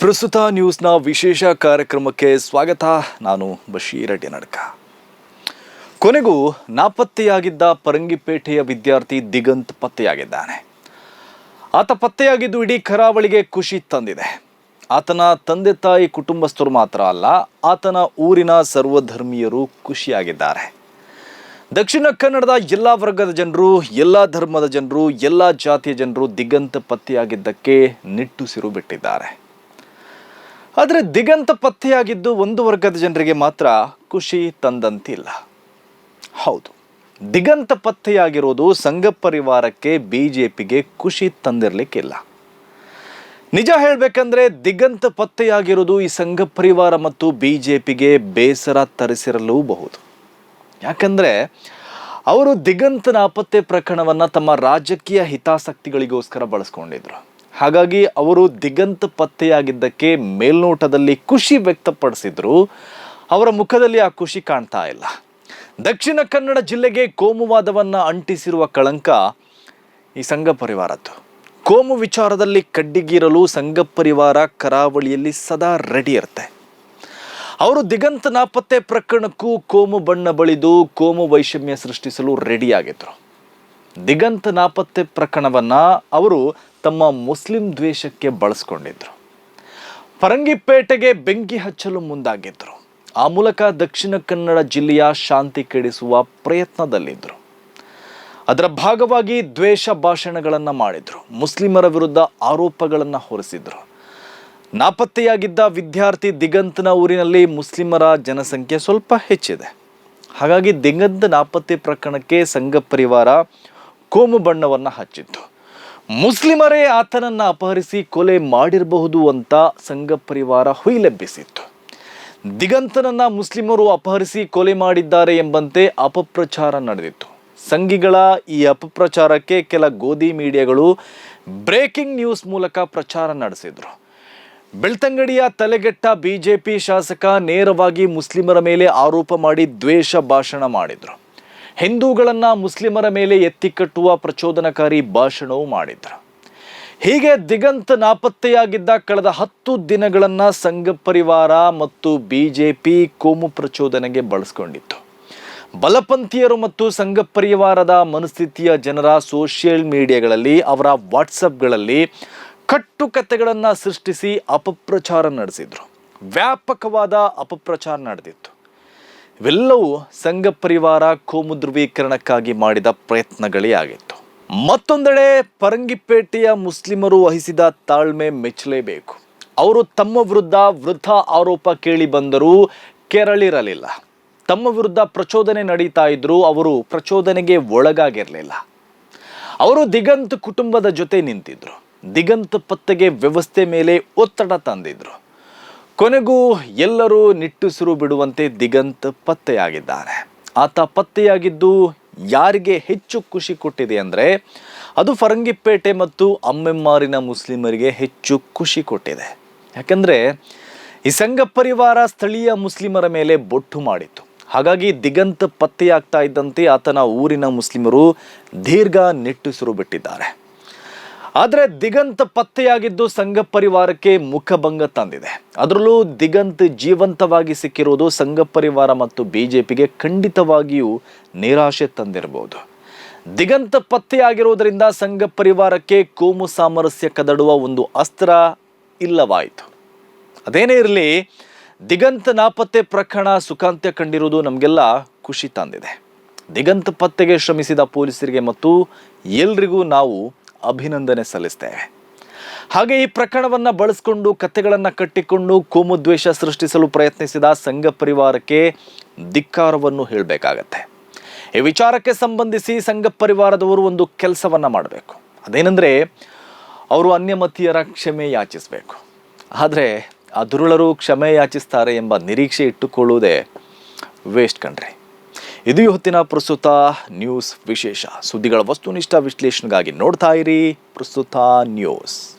ಪ್ರಸ್ತುತ ನ್ಯೂಸ್ನ ವಿಶೇಷ ಕಾರ್ಯಕ್ರಮಕ್ಕೆ ಸ್ವಾಗತ. ನಾನು ಬಶೀರ್ ಅಡ್ಡಿನಡ್ಕ ಕೊನೆಗೂ ನಾಪತ್ತೆಯಾಗಿದ್ದ ಪರಂಗಿಪೇಟೆಯ ವಿದ್ಯಾರ್ಥಿ ದಿಗಂತ್ ಪತ್ತೆಯಾಗಿದ್ದಾನೆ. ಆತ ಪತ್ತೆಯಾಗಿದ್ದು ಇಡೀ ಕರಾವಳಿಗೆ ಖುಷಿ ತಂದಿದೆ. ಆತನ ತಂದೆ ತಾಯಿ ಕುಟುಂಬಸ್ಥರು ಮಾತ್ರ ಅಲ್ಲ, ಆತನ ಊರಿನ ಸರ್ವಧರ್ಮೀಯರು ಖುಷಿಯಾಗಿದ್ದಾರೆ. ದಕ್ಷಿಣ ಕನ್ನಡದ ಎಲ್ಲ ವರ್ಗದ ಜನರು, ಎಲ್ಲ ಧರ್ಮದ ಜನರು, ಎಲ್ಲ ಜಾತಿಯ ಜನರು ದಿಗಂತ ಪತ್ತೆಯಾಗಿದ್ದಕ್ಕೆ ನಿಟ್ಟುಸಿರು ಬಿಟ್ಟಿದ್ದಾರೆ. ಆದರೆ ದಿಗಂತ ಪತ್ತೆಯಾಗಿದ್ದು ಒಂದು ವರ್ಗದ ಜನರಿಗೆ ಮಾತ್ರ ಖುಷಿ ತಂದಂತಿಲ್ಲ. ಹೌದು, ದಿಗಂತ ಪತ್ತೆಯಾಗಿರೋದು ಸಂಘ ಪರಿವಾರಕ್ಕೆ ಬಿ ಜೆ ಪಿಗೆ ಖುಷಿ ತಂದಿರಲಿಕ್ಕಿಲ್ಲ. ನಿಜ ಹೇಳಬೇಕಂದ್ರೆ ದಿಗಂತ ಪತ್ತೆಯಾಗಿರೋದು ಈ ಸಂಘ ಪರಿವಾರ ಮತ್ತು ಬಿ ಜೆ ಪಿಗೆ ಬೇಸರ ತರಿಸಿರಲೂಬಹುದು. ಯಾಕಂದರೆ ಅವರು ದಿಗಂತ ನಾಪತ್ತೆ ಪ್ರಕರಣವನ್ನು ತಮ್ಮ ರಾಜಕೀಯ ಹಿತಾಸಕ್ತಿಗಳಿಗೋಸ್ಕರ ಬಳಸ್ಕೊಂಡಿದ್ರು. ಹಾಗಾಗಿ ಅವರು ದಿಗಂತ ಪತ್ತೆಯಾಗಿದ್ದಕ್ಕೆ ಮೇಲ್ನೋಟದಲ್ಲಿ ಖುಷಿ ವ್ಯಕ್ತಪಡಿಸಿದ್ರು. ಅವರ ಮುಖದಲ್ಲಿ ಆ ಖುಷಿ ಕಾಣ್ತಾ ಇಲ್ಲ. ದಕ್ಷಿಣ ಕನ್ನಡ ಜಿಲ್ಲೆಗೆ ಕೋಮುವಾದವನ್ನ ಅಂಟಿಸಿರುವ ಕಳಂಕ ಈ ಸಂಘ ಪರಿವಾರದ್ದು. ಕೋಮು ವಿಚಾರದಲ್ಲಿ ಕಡ್ಡಿಗೀರಲು ಸಂಘ ಪರಿವಾರ ಕರಾವಳಿಯಲ್ಲಿ ಸದಾ ರೆಡಿ ಇರುತ್ತೆ. ಅವರು ದಿಗಂತ ನಾಪತ್ತೆ ಪ್ರಕರಣಕ್ಕೂ ಕೋಮು ಬಣ್ಣ ಬಳಿದು ಕೋಮು ವೈಷಮ್ಯ ಸೃಷ್ಟಿಸಲು ರೆಡಿಯಾಗಿದ್ದರು ದಿಗಂತ ನಾಪತ್ತೆ ಪ್ರಕರಣವನ್ನು ಅವರು ತಮ್ಮ ಮುಸ್ಲಿಂ ದ್ವೇಷಕ್ಕೆ ಬಳಸ್ಕೊಂಡಿದ್ರು. ಪರಂಗಿಪೇಟೆಗೆ ಬೆಂಕಿ ಹಚ್ಚಲು ಮುಂದಾಗಿದ್ದರು ಆ ಮೂಲಕ ದಕ್ಷಿಣ ಕನ್ನಡ ಜಿಲ್ಲೆಯ ಶಾಂತಿ ಕೆಡಿಸುವ ಪ್ರಯತ್ನದಲ್ಲಿದ್ದರು ಅದರ ಭಾಗವಾಗಿ ದ್ವೇಷ ಭಾಷಣಗಳನ್ನು ಮಾಡಿದರು. ಮುಸ್ಲಿಮರ ವಿರುದ್ಧ ಆರೋಪಗಳನ್ನು ಹೊರಿಸಿದ್ರು. ನಾಪತ್ತೆಯಾಗಿದ್ದ ವಿದ್ಯಾರ್ಥಿ ದಿಗಂತನ ಊರಿನಲ್ಲಿ ಮುಸ್ಲಿಮರ ಜನಸಂಖ್ಯೆ ಸ್ವಲ್ಪ ಹೆಚ್ಚಿದೆ. ಹಾಗಾಗಿ ದಿಗಂತ ನಾಪತ್ತೆ ಪ್ರಕರಣಕ್ಕೆ ಸಂಘ ಪರಿವಾರ ಕೋಮು ಬಣ್ಣವನ್ನು ಹಚ್ಚಿತ್ತು. ಮುಸ್ಲಿಮರೇ ಆತನನ್ನು ಅಪಹರಿಸಿ ಕೊಲೆ ಮಾಡಿರಬಹುದು ಅಂತ ಸಂಘ ಪರಿವಾರ ಹುಯಿಲೆಬ್ಬಿಸಿತ್ತು. ದಿಗಂತನನ್ನ ಮುಸ್ಲಿಮರು ಅಪಹರಿಸಿ ಕೊಲೆ ಮಾಡಿದ್ದಾರೆ ಎಂಬಂತೆ ಅಪಪ್ರಚಾರ ನಡೆದಿತ್ತು. ಸಂಘಿಗಳ ಈ ಅಪಪ್ರಚಾರಕ್ಕೆ ಕೆಲ ಗೋಧಿ ಮೀಡಿಯಾಗಳು ಬ್ರೇಕಿಂಗ್ ನ್ಯೂಸ್ ಮೂಲಕ ಪ್ರಚಾರ ನಡೆಸಿದ್ರು. ಬೆಳ್ತಂಗಡಿಯ ತಲೆಗೆಟ್ಟ ಬಿಜೆಪಿ ಶಾಸಕ ನೇರವಾಗಿ ಮುಸ್ಲಿಮರ ಮೇಲೆ ಆರೋಪ ಮಾಡಿ ದ್ವೇಷ ಭಾಷಣ ಮಾಡಿದ್ರು. ಹಿಂದೂಗಳನ್ನ ಮುಸ್ಲಿಮರ ಮೇಲೆ ಎತ್ತಿಕಟ್ಟುವ ಪ್ರಚೋದನಕಾರಿ ಭಾಷಣವೂ ಮಾಡಿದ್ರು. ಹೀಗೆ ದಿಗಂತ ನಾಪತ್ತೆಯಾಗಿದ್ದ ಕಳೆದ ಹತ್ತು ದಿನಗಳನ್ನ ಸಂಘ ಪರಿವಾರ ಮತ್ತು ಪಿ ಕೋಮು ಪ್ರಚೋದನೆಗೆ ಬಳಸ್ಕೊಂಡಿತ್ತು. ಬಲಪಂಥೀಯರು ಮತ್ತು ಸಂಘ ಪರಿವಾರದ ಮನಸ್ಥಿತಿಯ ಜನರ ಸೋಷಿಯಲ್ ಮೀಡಿಯಾಗಳಲ್ಲಿ, ಅವರ ವಾಟ್ಸಪ್ಗಳಲ್ಲಿ ಕಟ್ಟುಕತೆಗಳನ್ನು ಸೃಷ್ಟಿಸಿ ಅಪಪ್ರಚಾರ ನಡೆಸಿದ್ರು. ವ್ಯಾಪಕವಾದ ಅಪಪ್ರಚಾರ ನಡೆದಿತ್ತು. ಇವೆಲ್ಲವೂ ಸಂಘ ಪರಿವಾರ ಕೋಮು ಧ್ರುವೀಕರಣಕ್ಕಾಗಿ ಮಾಡಿದ ಪ್ರಯತ್ನಗಳೇ ಆಗಿತ್ತು. ಮತ್ತೊಂದೆಡೆ ಪರಂಗಿಪೇಟೆಯ ಮುಸ್ಲಿಮರು ವಹಿಸಿದ ತಾಳ್ಮೆ ಮೆಚ್ಚಲೇಬೇಕು. ಅವರು ತಮ್ಮ ವಿರುದ್ಧ ವೃದ್ಧ ಆರೋಪ ಕೇಳಿ ಬಂದರೂ ಕೆರಳಿರಲಿಲ್ಲ. ತಮ್ಮ ವಿರುದ್ಧ ಪ್ರಚೋದನೆ ನಡೀತಾ ಇದ್ದರೂ ಅವರು ಪ್ರಚೋದನೆಗೆ ಒಳಗಾಗಿರಲಿಲ್ಲ. ಅವರು ದಿಗಂತ್ ಕುಟುಂಬದ ಜೊತೆ ನಿಂತಿದ್ರು. ದಿಗಂತ್ ಪತ್ತೆಗೆ ವ್ಯವಸ್ಥೆ ಮೇಲೆ ಒತ್ತಡ ತಂದಿದ್ರು. ಕೊನೆಗೂ ಎಲ್ಲರೂ ನಿಟ್ಟುಸಿರು ಬಿಡುವಂತೆ ದಿಗಂತ್ ಪತ್ತೆಯಾಗಿದ್ದಾರೆ. ಆತ ಪತ್ತೆಯಾಗಿದ್ದು ಯಾರಿಗೆ ಹೆಚ್ಚು ಖುಷಿ ಕೊಟ್ಟಿದೆ ಅಂದರೆ ಅದು ಫರಂಗಿಪೇಟೆ ಮತ್ತು ಅಮ್ಮೆಮ್ಮಾರಿನ ಮುಸ್ಲಿಮರಿಗೆ ಹೆಚ್ಚು ಖುಷಿ ಕೊಟ್ಟಿದೆ. ಯಾಕಂದರೆ ಈ ಸಂಘ ಪರಿವಾರ ಸ್ಥಳೀಯ ಮುಸ್ಲಿಮರ ಮೇಲೆ ಬೊಟ್ಟು ಮಾಡಿತ್ತು. ಹಾಗಾಗಿ ದಿಗಂತ್ ಪತ್ತೆಯಾಗ್ತಾ ಇದ್ದಂತೆ ಆತನ ಊರಿನ ಮುಸ್ಲಿಮರು ದೀರ್ಘ ನಿಟ್ಟುಸಿರು ಬಿಟ್ಟಿದ್ದಾರೆ. ಆದರೆ ದಿಗಂತ ಪತ್ತೆಯಾಗಿದ್ದು ಸಂಘ ಪರಿವಾರಕ್ಕೆ ಮುಖಭಂಗ ತಂದಿದೆ. ಅದರಲ್ಲೂ ದಿಗಂತ್ ಜೀವಂತವಾಗಿ ಸಿಕ್ಕಿರುವುದು ಸಂಘ ಪರಿವಾರ ಮತ್ತು ಬಿಜೆಪಿಗೆ ಖಂಡಿತವಾಗಿಯೂ ನಿರಾಶೆ ತಂದಿರಬಹುದು. ದಿಗಂತ ಪತ್ತೆಯಾಗಿರುವುದರಿಂದ ಸಂಘ ಪರಿವಾರಕ್ಕೆ ಕೋಮು ಸಾಮರಸ್ಯ ಕದಡುವ ಒಂದು ಅಸ್ತ್ರ ಇಲ್ಲವಾಯಿತು. ಅದೇನೇ ಇರಲಿ, ದಿಗಂತ ನಾಪತ್ತೆ ಪ್ರಕರಣ ಸುಖಾಂತ್ಯ ಕಂಡಿರುವುದು ನಮಗೆಲ್ಲ ಖುಷಿ ತಂದಿದೆ. ದಿಗಂತ ಪತ್ತೆಗೆ ಶ್ರಮಿಸಿದ ಪೊಲೀಸರಿಗೆ ಮತ್ತು ಎಲ್ರಿಗೂ ನಾವು ಅಭಿನಂದನೆ ಸಲ್ಲಿಸ್ತೇವೆ ಹಾಗೆ ಈ ಪ್ರಕರಣವನ್ನು ಬಳಸಿಕೊಂಡು ಕಥೆಗಳನ್ನು ಕಟ್ಟಿಕೊಂಡು ಕೋಮುದ್ವೇಷ ಸೃಷ್ಟಿಸಲು ಪ್ರಯತ್ನಿಸಿದ ಸಂಘ ಪರಿವಾರಕ್ಕೆ ಧಿಕ್ಕಾರವನ್ನು ಹೇಳಬೇಕಾಗತ್ತೆ. ಈ ವಿಚಾರಕ್ಕೆ ಸಂಬಂಧಿಸಿ ಸಂಘ ಪರಿವಾರದವರು ಒಂದು ಕೆಲಸವನ್ನು ಮಾಡಬೇಕು. ಅದೇನೆಂದರೆ, ಅವರು ಅನ್ಯಮತೀಯರ ಕ್ಷಮೆ ಯಾಚಿಸಬೇಕು. ಆದರೆ, ಆ ದುರುಳರು ಕ್ಷಮೆ ಯಾಚಿಸ್ತಾರೆ ಎಂಬ ನಿರೀಕ್ಷೆ ಇಟ್ಟುಕೊಳ್ಳುವುದೇ ವೇಸ್ಟ್ ಕಣ್ರಿ. ಇದು ಹೊತ್ತಿನ ಪ್ರಸ್ತುತ ನ್ಯೂಸ್ ವಿಶೇಷ. ಸುದ್ದಿಗಳ ವಸ್ತುನಿಷ್ಠ ವಿಶ್ಲೇಷಣೆಗಾಗಿ ನೋಡ್ತಾ ಇರಿ ಪ್ರಸ್ತುತ ನ್ಯೂಸ್.